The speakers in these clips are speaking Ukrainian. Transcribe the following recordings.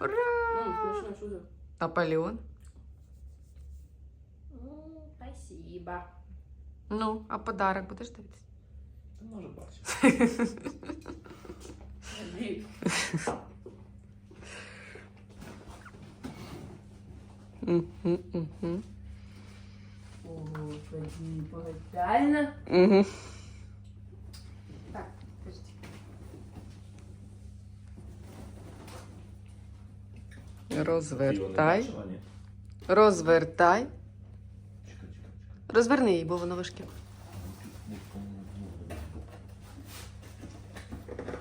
Ура! смешно, что за? Наполеон. Спасибо. Ну, а подарок будеш дивитися? Може бачити. Мгм, мгм. Господи, реально? Мгм. Так, Розвертай. Розвертай. Розверни її, бо воно важке.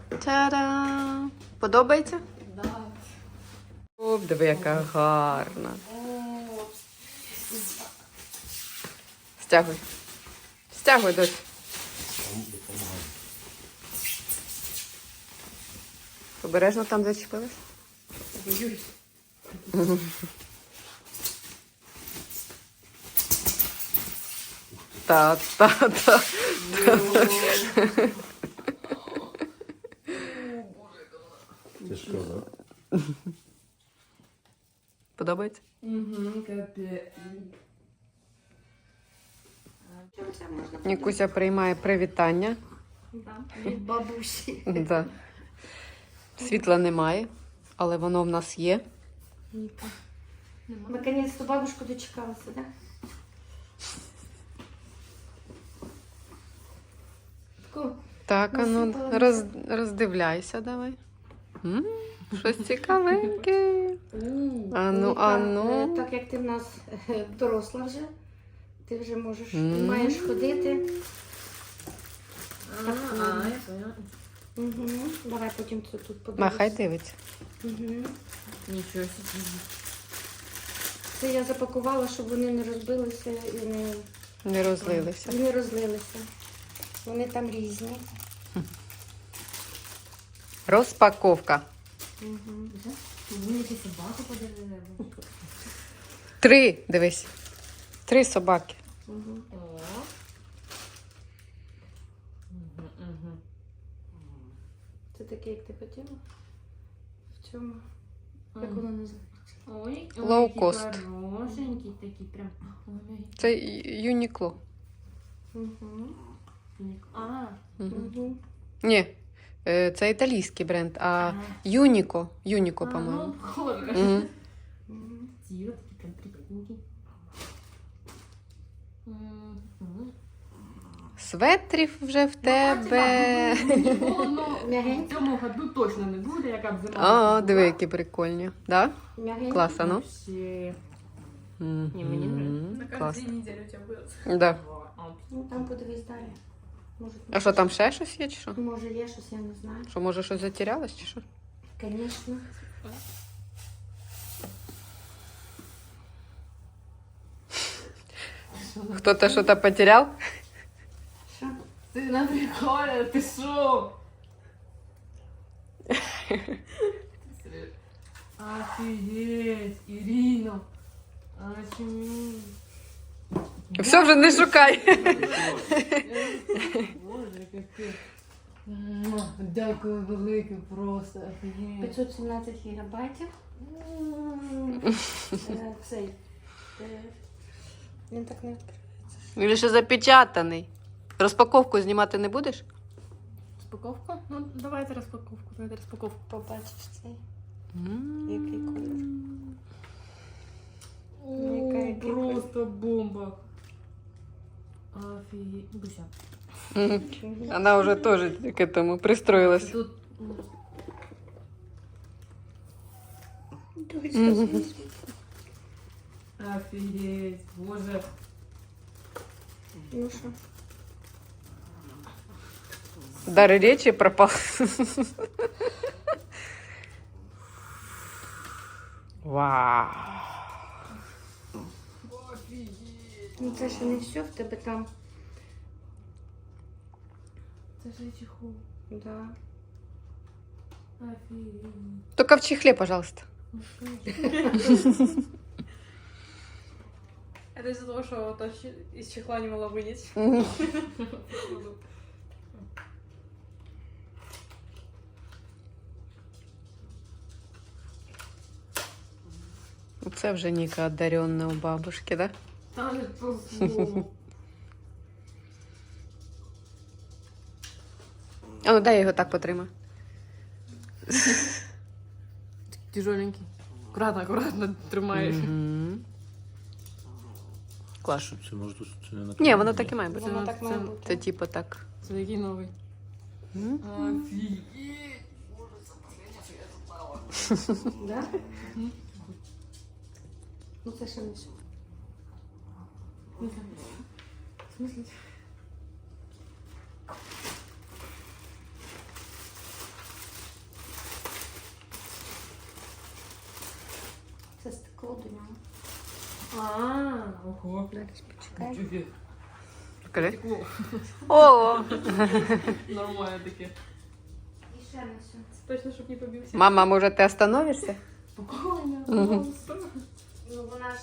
Та-да! Подобається? Оп, диви, яка гарна. Стягуй. Стягуй, дочь. Обережно там зачепилась. боюсь. Та, та, та. Тяжко, да? Подобається? Угу, капец. Нікуся приймає привітання. Да, від бабусі. Да. Світла немає, але воно в нас є. Наконец-то бабушку дочекалася, да? Таку Так, а ну Насипала. роз, роздивляйся давай. М, Щось цікавеньке. А ну, а ну. е, Так як ти в нас е, доросла вже, ти вже можеш, ти М. маєш ходити. А, а, я поняла. Угу. Давай потім це тут подивись. Махай дивиться. Угу. Нічого собі. Це я запакувала, щоб вони не розбилися і не, Не розлилися. і не розлилися. Вони там різні. Розпаковка. Угу. Мені якісь собаку подарили. Три, дивись. Три собаки. Угу. О. Мгм, мгм. Це таке, як ти хотіла? В цьому. Як воно називається? Ой, Low які cost. Хорошенькі такі прям. Ой, Це Юнікло. Угу. А, Угу. Ні, е, це італійський бренд, а ага. Юніко. Юніко, А, по-моєму. ну, похоже. Мгм. Ці от Светрів вже в тебе. Воно М'ягеньке? в цьому году точно не буде, яка б зима. А, не диви, була. які прикольні. Да? М'ягеньке? Клас, а ну. Вообще. Мгм. Ні, мені Клас. нравиться. недели у тебя будет. Да. А, Ну там подивись далі. Може, А що там ще щось є, чи що? Може є щось, я не знаю. Що, може, щось затерялось, чи що? Звісно. Хто-то що-то потеряв? Ти на приколі, ти що? Офігеть, Ірина. Очуміть. Все вже не шукай. Боже, яке. Дякую велике просто. Офігеть. 517 гігабайтів. Е, Цей. е, Він так не відкривається. Він ще запечатаний. Розпаковку знімати не будеш? Розпаковка? Ну, давайте розпаковку, давайте розпаковку. Побачиш цей. Який колір? О, просто бомба. Офігеть. Буся. Вона вже теж к этому пристроїлась. Тут Мгм. Офігеть, боже. Ну що? Дар речі пропав. Вау! Ну це ще не все в тебе там. Це ж чехол. Да. Офігеть. Только в чехле, пожалуйста. Это из-за того, что из чехла не могла вынять. Це вже Ніка одаренна у бабушки, да? Та не то слово. А ну дай я його так потримаю. Тяжеленький. Аккуратно, аккуратно тримаєш. Мгм. Клас. Що це може тут це не на Ні, воно так і має бути. Воно Це- так має це- бути. Це типу так. Це який новий? М? Офігеть. Да? Ну це ще не все. В смысле? Це стекло до нього. А, ого. Зараз почекай. Чуфі. Скажи. О! Нормально таке. І ще не все. Точно, щоб не побився. Мама, може, ти остановишся? Спокійно. Ну вона ж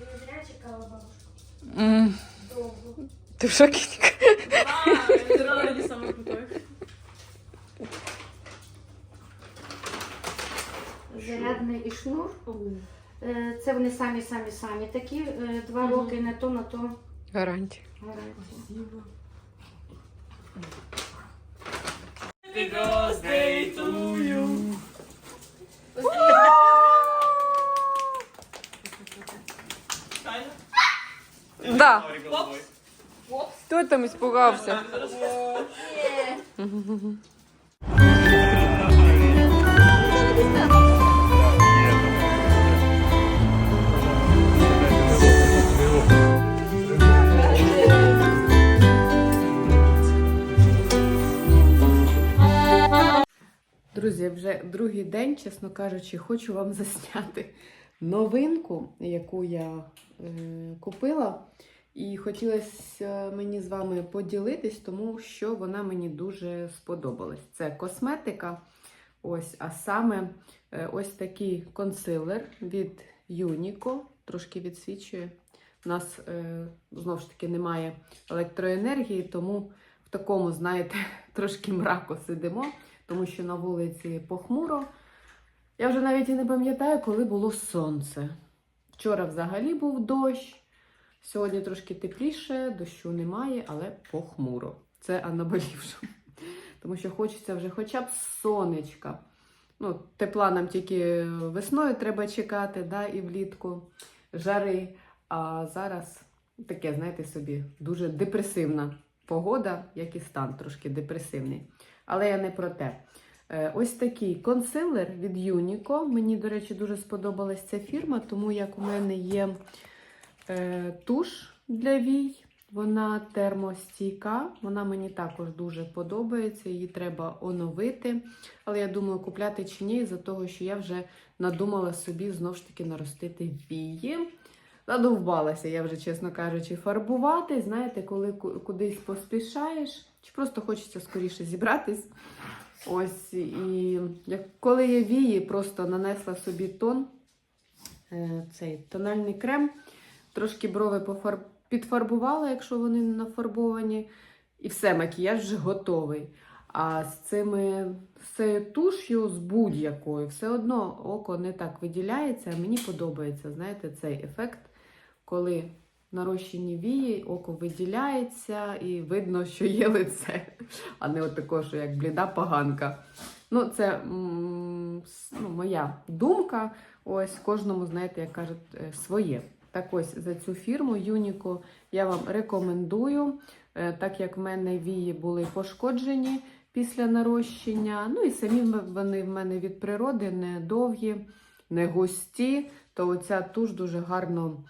не зря чекала бабушку. М, Довго. Ти в шокі? Ніка? Да, это не самый крутой. Зарядний і шнур. Е, Це вони самі самі самі такі. Е, Два Мгм. роки на то, на то Гарантія. гарантія. Спасибо. Да. Хто там испугався? Друзі, вже другий день, чесно кажучи, хочу вам засняти новинку, яку я е, купила. І хотілося мені з вами поділитись, тому що вона мені дуже сподобалась. Це косметика. Ось, а саме е, ось такий консилер від Unico, трошки відсвічує. У нас е, знову ж таки немає електроенергії, тому в такому, знаєте, трошки мраку сидимо, тому що на вулиці похмуро. Я вже навіть і не пам'ятаю, коли було сонце. Вчора взагалі був дощ. Сьогодні трошки тепліше, дощу немає, але похмуро. Це а наболівши. Тому що хочеться вже хоча б сонечка. Ну, тепла нам тільки весною треба чекати, да, і влітку жари. А зараз таке, знаєте собі, дуже депресивна погода, як і стан трошки депресивний. Але я не про те. Е, Ось такий консилер від Unico. Мені, до речі, дуже сподобалась ця фірма, тому як у мене є е, туш для вій. Вона термостійка, вона мені також дуже подобається, її треба оновити. Але я думаю, купляти чи ні, за того, що я вже надумала собі знову ж таки наростити вії. Задовбалася, я вже, чесно кажучи, фарбувати. Знаєте, коли кудись поспішаєш, чи просто хочеться скоріше зібратись. Ось, і як, коли я вії, просто нанесла собі тон, е, цей тональний крем, трошки брови пофар... підфарбувала, якщо вони не нафарбовані, і все, макіяж вже готовий. А з цими з цією туш'ю, з будь-якою, все одно око не так виділяється. а Мені подобається, знаєте, цей ефект, коли нарощені вії, око виділяється і видно, що є лице, а не от такого, що як бліда поганка. Ну, це ну, моя думка. Ось кожному, знаєте, як кажуть, е, своє. Так ось за цю фірму Юніко я вам рекомендую, е, так як в мене вії були пошкоджені після нарощення. Ну і самі вони в мене від природи не довгі, не густі, то оця туш дуже гарно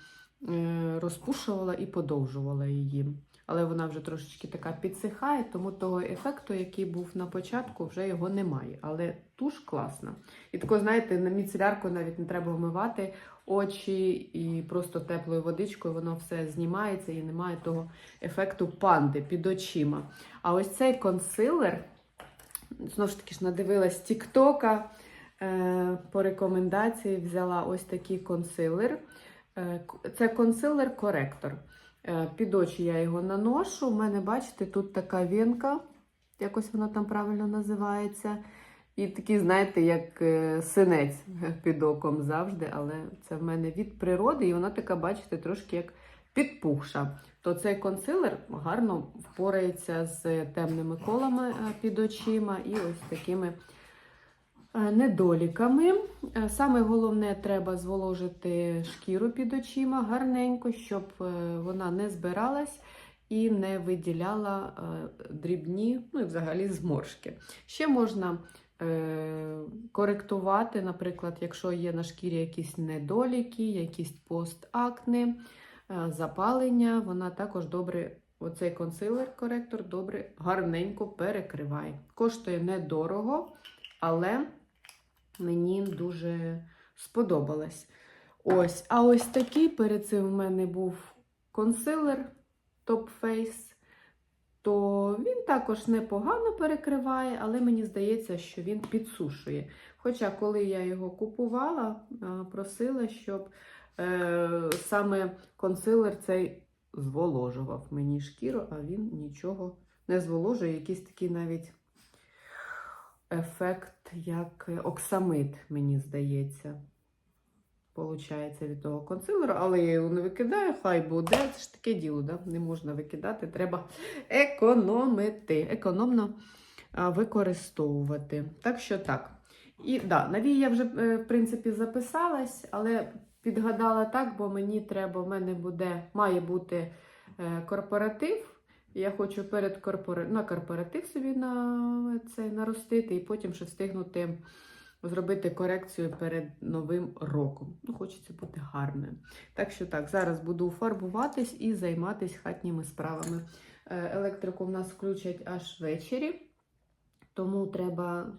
розпушувала і подовжувала її. але вона вже трошечки така підсихає, тому того ефекту, який був на початку, вже його немає. Але туш класна. І тако, знаєте, на міцелярку навіть не треба вмивати очі і просто теплою водичкою воно все знімається і немає того ефекту панди під очима. А ось цей консилер, знову ж таки ж надивилась Тіктока. Е, по рекомендації взяла ось такий консилер. Е, Це консилер-коректор. Е, Під очі я його наношу. У мене, бачите, тут така вінка, якось вона там правильно називається. І такий, знаєте, як е, синець під оком завжди, але це в мене від природи, і вона така, бачите, трошки як підпухша. То цей консилер гарно впорається з темними колами під очима і ось такими недоліками. Е, Саме головне, треба зволожити шкіру під очима гарненько, щоб е, вона не збиралась і не виділяла е, дрібні, ну і взагалі зморшки. Ще можна е, коректувати, наприклад, якщо є на шкірі якісь недоліки, якісь постакне, е, запалення, вона також добре. Оцей консилер-коректор добре, гарненько перекриває. Коштує недорого, але мені дуже сподобалось. Ось, а ось такий перед цим в мене був консилер Top Face. То він також непогано перекриває, але мені здається, що він підсушує. Хоча, коли я його купувала, просила, щоб е, саме консилер цей зволожував мені шкіру, а він нічого не зволожує. Якийсь такий навіть ефект, як оксамит, мені здається. Получається від того консилеру, але я його не викидаю, хай буде. Це ж таке діло, да? не можна викидати, треба економити, економно використовувати. Так що так. І да, навій я вже, е, в принципі, записалась, але підгадала так, бо мені треба, в мене буде, має бути е, корпоратив. Я хочу перед корпора... на корпоратив собі на це наростити, і потім ще встигнути зробити корекцію перед новим роком. Ну, хочеться бути гарною. Так що так, зараз буду фарбуватись і займатися хатніми справами. Е, Електрику в нас включать аж ввечері, тому треба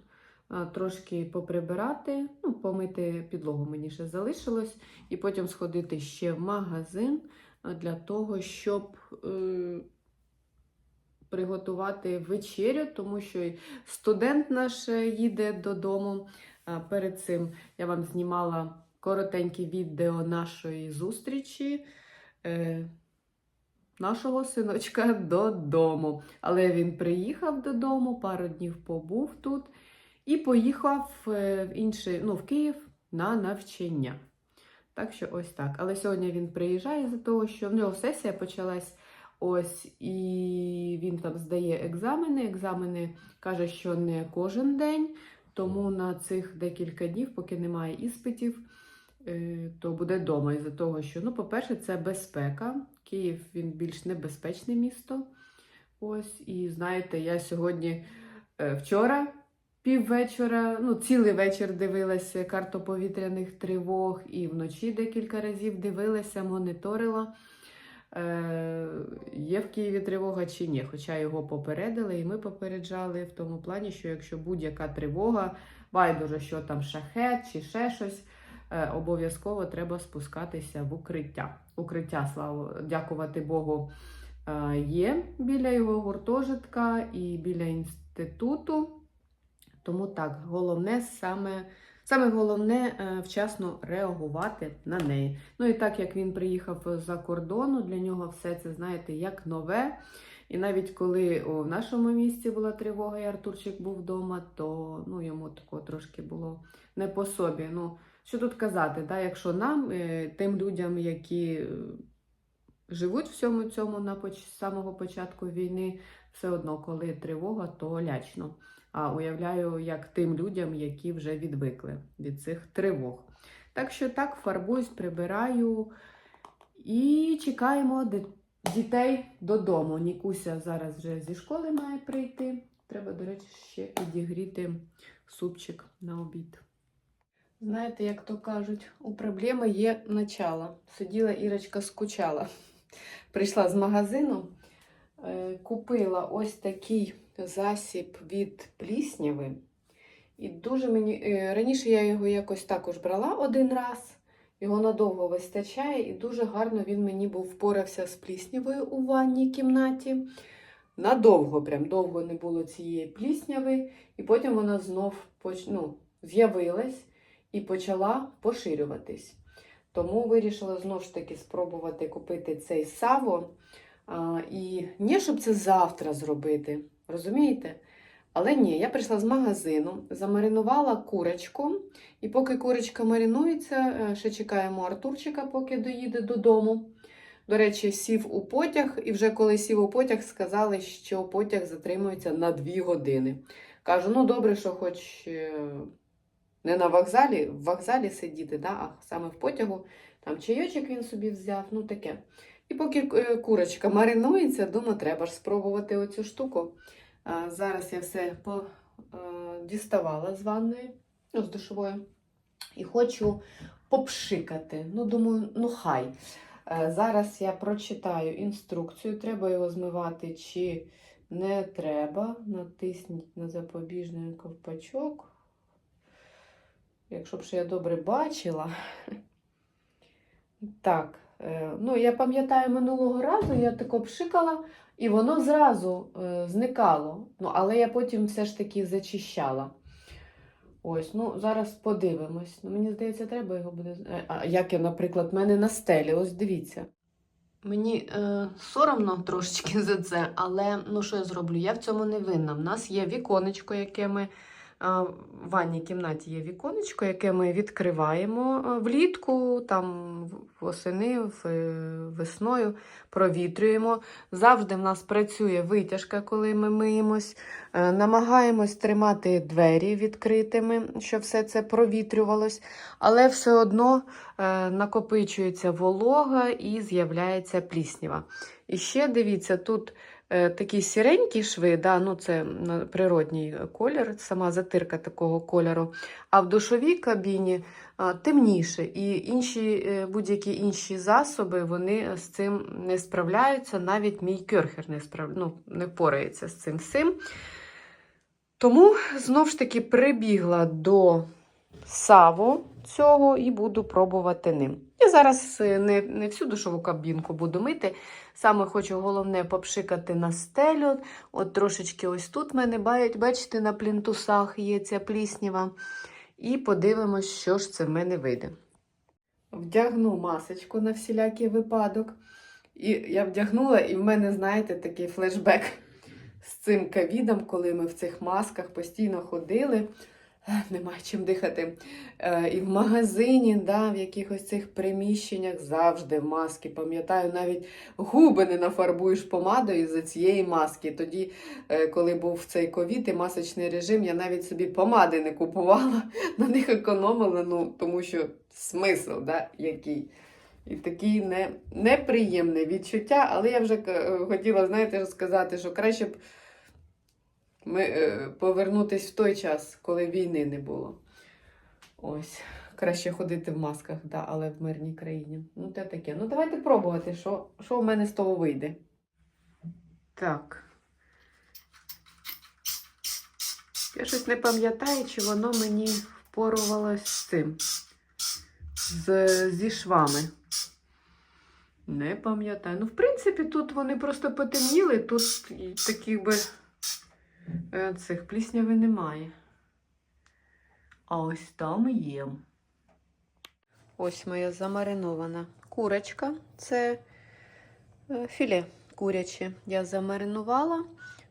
е, трошки поприбирати, ну, помити підлогу мені ще залишилось, і потім сходити ще в магазин е, для того, щоб. Приготувати вечерю, тому що студент наш е, їде додому. Перед цим я вам знімала коротеньке відео нашої зустрічі е, нашого синочка додому. Але він приїхав додому, пару днів побув тут і поїхав е, в інший, ну, в Київ на навчання. Так що ось так. Але сьогодні він приїжджає за того, що в нього сесія почалась. Ось, і він там здає екзамени. Екзамени каже, що не кожен день. Тому на цих декілька днів, поки немає іспитів, е, то буде вдома із-за того, що, ну, по-перше, це безпека. Київ він більш небезпечне місто. Ось, і знаєте, я сьогодні е, вчора піввечора, ну, цілий вечір дивилася карту повітряних тривог і вночі декілька разів дивилася, моніторила. Е, є в Києві тривога чи ні. Хоча його попередили, і ми попереджали в тому плані, що якщо будь-яка тривога, байдуже, що там шахет чи ще щось, е, обов'язково треба спускатися в укриття. Укриття, слава, дякувати Богу, е, є біля його гуртожитка і біля інституту. Тому так, головне саме. Саме головне е, вчасно реагувати на неї. Ну і так як він приїхав за кордону, для нього все це, знаєте, як нове. І навіть коли у нашому місті була тривога, і Артурчик був вдома, то ну, йому такого трошки було не по собі. Ну, що тут казати, да? якщо нам, е, тим людям, які е, живуть в всьому цьому на самого початку війни, все одно, коли тривога, то лячно. А уявляю, як тим людям, які вже відвикли від цих тривог. Так що так, фарбуюсь, прибираю і чекаємо дітей додому. Нікуся зараз вже зі школи має прийти. Треба, до речі, ще підігріти супчик на обід. Знаєте, як то кажуть, у проблеми є начало. Сиділа Ірочка, скучала. Прийшла з магазину, Е, Купила ось такий засіб від плісняви. І дуже мені. е, Раніше я його якось також брала один раз. Його надовго вистачає, і дуже гарно він мені був впорався з пліснявою у ванній кімнаті. Надовго, прям довго не було цієї плісняви, і потім вона знов поч... ну, з'явилась і почала поширюватись. Тому вирішила знову ж таки спробувати купити цей саво. А, і не щоб це завтра зробити, розумієте? Але ні, я прийшла з магазину, замаринувала курочку, і поки курочка маринується, е, ще чекаємо Артурчика, поки доїде додому. До речі, сів у потяг, і вже коли сів у потяг, сказали, що потяг затримується на 2 години. Кажу, ну добре, що хоч е, не на вокзалі, в вокзалі сидіти, да, а саме в потягу. Там чайочок він собі взяв, ну таке. І поки е, курочка маринується, думаю, треба ж спробувати оцю штуку. Зараз я все е, діставала з ванної, ну, з душової, і хочу попшикати. Ну, думаю, ну хай. Е, зараз я прочитаю інструкцію, треба його змивати чи не треба. Натисніть на запобіжний ковпачок. Якщо б ще я добре бачила. Так, е, ну я пам'ятаю минулого разу, я тако пшикала, і воно зразу е, зникало. Ну, але я потім все ж таки зачищала. Ось, ну зараз подивимось. Ну, мені здається, треба його буде. е, А як я, наприклад, в мене на стелі, ось дивіться. Мені е, соромно трошечки за це, але ну що я зроблю? Я в цьому не винна. В нас є віконечко, яке ми. В ванній кімнаті є віконечко, яке ми відкриваємо е, влітку, там восени, е, весною провітрюємо. Завжди в нас працює витяжка, коли ми миємось. Е, Намагаємось тримати двері відкритими, щоб все це провітрювалось, але все одно накопичується волога і з'являється пліснява. І ще дивіться, тут е, такі сіренькі шви, да, ну це природній колір, сама затирка такого кольору. А в душовій кабіні темніше, і інші, е, будь-які інші засоби вони з цим не справляються. Навіть мій кьорхер не, справ... ну, не впорається з цим всім. Тому знов ж таки прибігла до саву цього і буду пробувати ним. Я зараз е, не, не всю душову кабінку буду мити. Саме хочу головне попшикати на стелю. От трошечки ось тут мене, ба- бачите, на плінтусах є ця пліснява. І подивимось, що ж це в мене вийде. Вдягну масочку на всілякий випадок. І я вдягнула, і в мене, знаєте, такий флешбек з цим ковідом, коли ми в цих масках постійно ходили. Ех, Немає чим дихати. Е, І в магазині, да, в якихось цих приміщеннях завжди маски. Пам'ятаю, навіть губи не нафарбуєш помадою з цієї маски. Тоді, е, коли був цей ковід і масочний режим, я навіть собі помади не купувала, на них економила, ну, тому що смисл, да, який. І такі не, неприємне відчуття, але я вже е, хотіла, знаєте, сказати, що краще б ми, е, повернутись в той час, коли війни не було. Ось. Краще ходити в масках, да, але в мирній країні. Ну, те таке. Ну, давайте пробувати, що, що в мене з того вийде. Так. Я щось не пам'ятаю, чи воно мені впорувалось з цим. З, зі швами. Не пам'ятаю. Ну, в принципі, тут вони просто потемніли, тут і таких би цих плісняви немає. А ось там є. Ось моя замаринована курочка. Це е, філе куряче. Я замаринувала.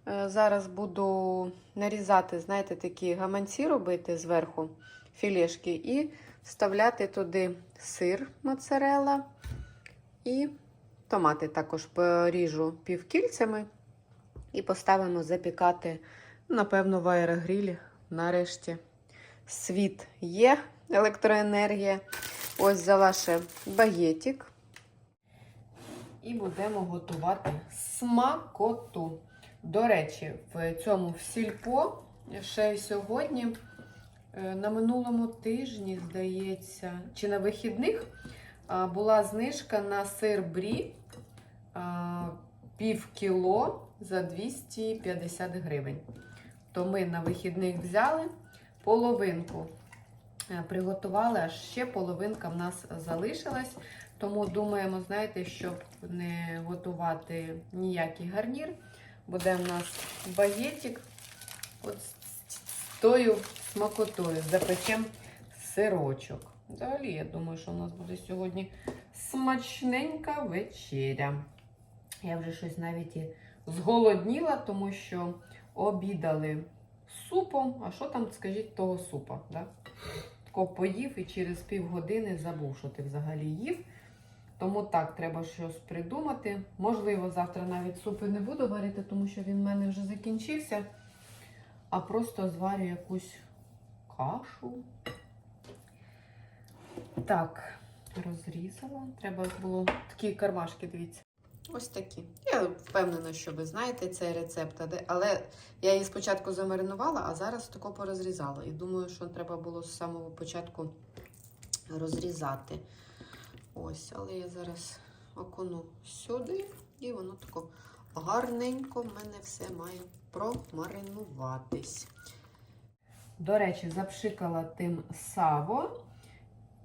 Е, Зараз буду нарізати, знаєте, такі гаманці робити зверху філешки і вставляти туди сир моцарелла і томати також поріжу півкільцями і поставимо запікати, напевно, в аерогрілі нарешті. Світ є, електроенергія. Ось взяла ще багетик. І будемо готувати смакоту. До речі, в цьому в сільпо ще сьогодні, е, на минулому тижні, здається, чи на вихідних була знижка на сир брі. Пів кіло за 250 гривень. То ми на вихідних взяли половинку. е, Приготували, а ще половинка в нас залишилась. Тому думаємо, знаєте, щоб не готувати ніякий гарнір. Буде в нас багетик от з тою смакотою. Запечем сирочок. Взагалі, я думаю, що у нас буде сьогодні смачненька вечеря. Я вже щось навіть і зголодніла, тому що обідали супом. А що там, скажіть, того супа? Да? Тако поїв і через півгодини забув, що ти взагалі їв. Тому так, треба щось придумати. Можливо, завтра навіть супи не буду варити, тому що він в мене вже закінчився. А просто зварю якусь кашу. Так, розрізала. Треба було такі кармашки, дивіться. Ось такі. Я впевнена, що ви знаєте цей рецепт, але- я її спочатку замаринувала, а зараз тако порозрізала. І думаю, що треба було з самого початку розрізати. Ось, але я зараз окуну сюди, і воно тако гарненько в мене все має промаринуватись. До речі, запшикала тим саво.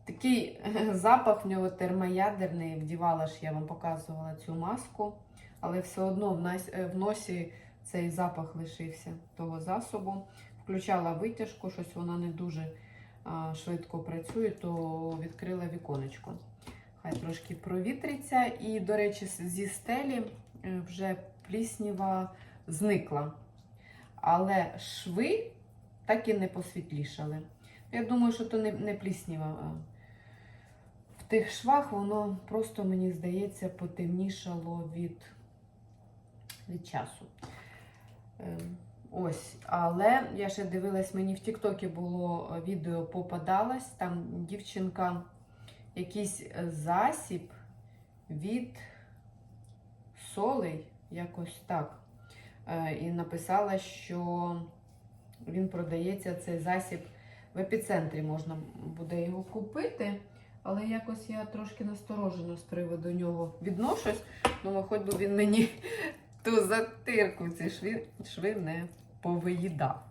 Такий е, запах в нього термоядерний. Вдівала ж, я вам показувала цю маску, але все одно в, е, носі цей запах лишився того засобу. Включала витяжку, щось вона не дуже швидко працює, то відкрила віконечко. Хай трошки провітриться. І, до речі, зі стелі е, вже плісніва зникла. Але шви так і не посвітлішали. Я думаю, що то не плісніва. Тих швах воно просто, мені здається, потемнішало від, від часу. Ем, Ось, але я ще дивилась, мені в Тіктокі було е, відео попадалось. Там дівчинка якийсь е, засіб від солей, якось так. Е, І написала, що він продається цей засіб в епіцентрі, можна буде його купити. Але якось я трошки насторожено з приводу нього відношусь. Думаю, хоч би він мені ту затирку, ці шви, шви не повиїдав.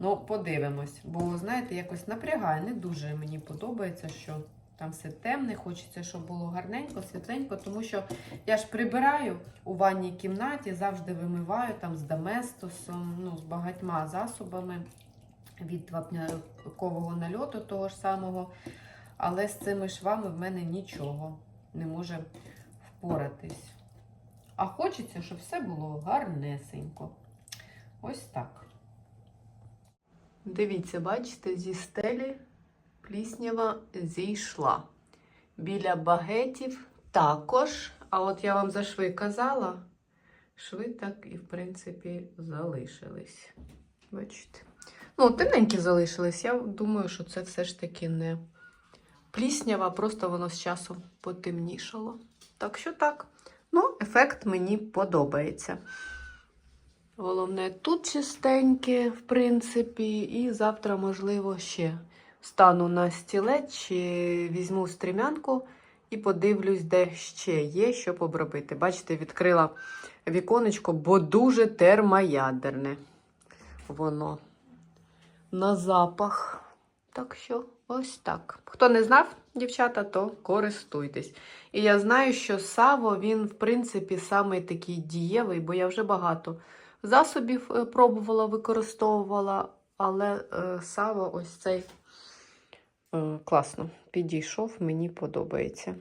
Ну, подивимось. Бо, знаєте, якось напрягає. Не дуже мені подобається, що там все темне, хочеться, щоб було гарненько, світленько, тому що я ж прибираю у ванній кімнаті, завжди вимиваю там з доместосом, ну, з багатьма засобами від вапнякового нальоту того ж самого. Але з цими швами в мене нічого не може впоратись. А хочеться, щоб все було гарнесенько. Ось так. Дивіться, бачите, зі стелі пліснява зійшла. Біля багетів також. А от я вам за шви казала, шви так і, в принципі, залишились. Бачите? Ну, тоненькі залишились. Я думаю, що це все ж таки не пліснява, просто воно з часом потемнішало. Так що так. Ну, ефект мені подобається. Головне, тут чистеньке, в принципі, і завтра, можливо, ще стану на стілець чи візьму стрімянку і подивлюсь, де ще є, що обробити. Бачите, відкрила віконечко, бо дуже термоядерне воно на запах. Так що ось так. Хто не знав, дівчата, то користуйтесь. І я знаю, що саво, він, в принципі, самий такий дієвий, бо я вже багато засобів е, пробувала, використовувала, але е, саво ось цей е, класно підійшов, мені подобається.